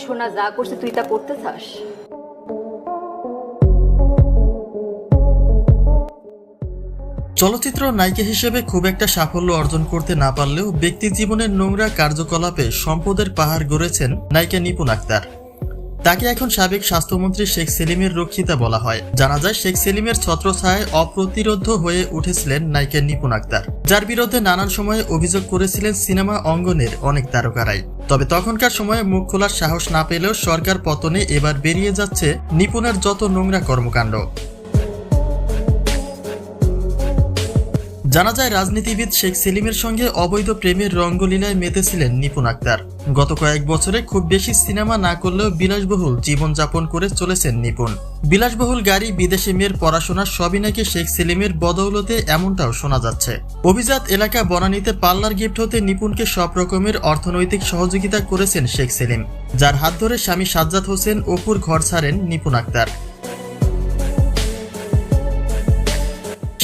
সোনা, যা করছে তুই তা করতে চাস চলচ্চিত্র নায়িকা হিসেবে খুব একটা সাফল্য অর্জন করতে না পারলেও ব্যক্তি জীবনের নোংরা কার্যকলাপে সম্পদের পাহাড় গড়েছেন নায়িকা নিপুণ আক্তার। তাকে এখন সাবেক স্বাস্থ্যমন্ত্রী শেখ সেলিমের রক্ষিতা বলা হয়। জানা যায়, শেখ সেলিমের ছত্রছায় অপ্রতিরোধ হয়ে উঠেছিলেন নায়িকা নিপুণ আক্তার। যার বিরুদ্ধে নানান সময়ে অভিযোগ করেছিলেন সিনেমা অঙ্গনের অনেক তারকারাই। তবে তখনকার সময়ে মুখ খোলার সাহস না পেলেও সরকার পতনে এবার বেরিয়ে যাচ্ছে নিপুণের যত নোংরা কর্মকাণ্ড। জানা যায়, রাজনীতিবিদ শেখ সেলিমের সঙ্গে অবৈধ প্রেমের রঙ্গলীলায় মেতেছিলেন নিপুণ আক্তার। গত কয়েক বছরে খুব বেশি সিনেমা না করলেও বিলাসবহুল জীবনযাপন করে চলেছেন নিপুণ। বিলাসবহুল গাড়ি, বিদেশি মেয়ের পড়াশোনার সবই নাকি শেখ সেলিমের বদৌলতে এমনটাও শোনা যাচ্ছে। অভিজাত এলাকা বনানীতে পার্লার গিফট হতে নিপুণকে সব রকমের অর্থনৈতিক সহযোগিতা করেছেন শেখ সেলিম, যার হাত ধরে স্বামী সাজ্জাদ হোসেন অপুর ঘর ছাড়েন নিপুণ আক্তার।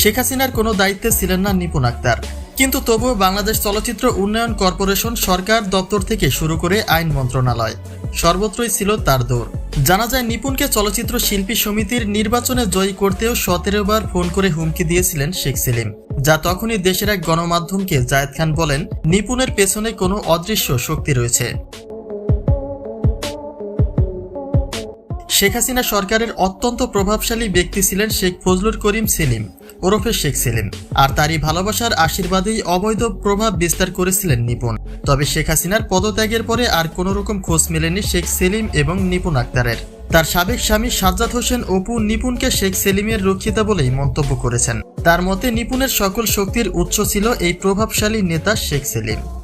শেখ হাসিনার কোনো দায়িত্বে ছিলেন না নিপুণ আক্তার। কিন্তু তবুও বাংলাদেশ চলচ্চিত্র উন্নয়ন কর্পোরেশন সরকার দপ্তর থেকে শুরু করে আইন মন্ত্রণালয়। সর্বত্রই ছিল তার দৌড়। জানা যায়, নিপুণকে চলচ্চিত্র শিল্পী সমিতির নির্বাচনে জয়ী করতেও সতেরো বার ফোন করে হুমকি দিয়েছিলেন শেখ সেলিম, যা তখনই দেশের এক গণমাধ্যমকে জায়েদ খান বলেন, নিপুণের পেছনে কোনো অদৃশ্য শক্তি রয়েছে। শেখ হাসিনা সরকারের অত্যন্ত প্রভাবশালী ব্যক্তি ছিলেন শেখ ফজলুর করিম সেলিম। ওরফে শেখ সেলিম। আর তারই ভালোবাসার আশীর্বাদেই অবৈধ প্রভাব বিস্তার করেছিলেন নিপুণ। তবে শেখ হাসিনার পদত্যাগের পরে আর কোনো রকম খোঁজ মেলেনি শেখ সেলিম এবং নিপুণ আক্তারের। তার সাবেক স্বামী সাজ্জাদ হোসেন অপু নিপুণকে শেখ সেলিমের রক্ষিতা বলেই মন্তব্য করেছেন। তার মতে, নিপুণের সকল শক্তির উৎস ছিল এই প্রভাবশালী নেতা শেখ সেলিম।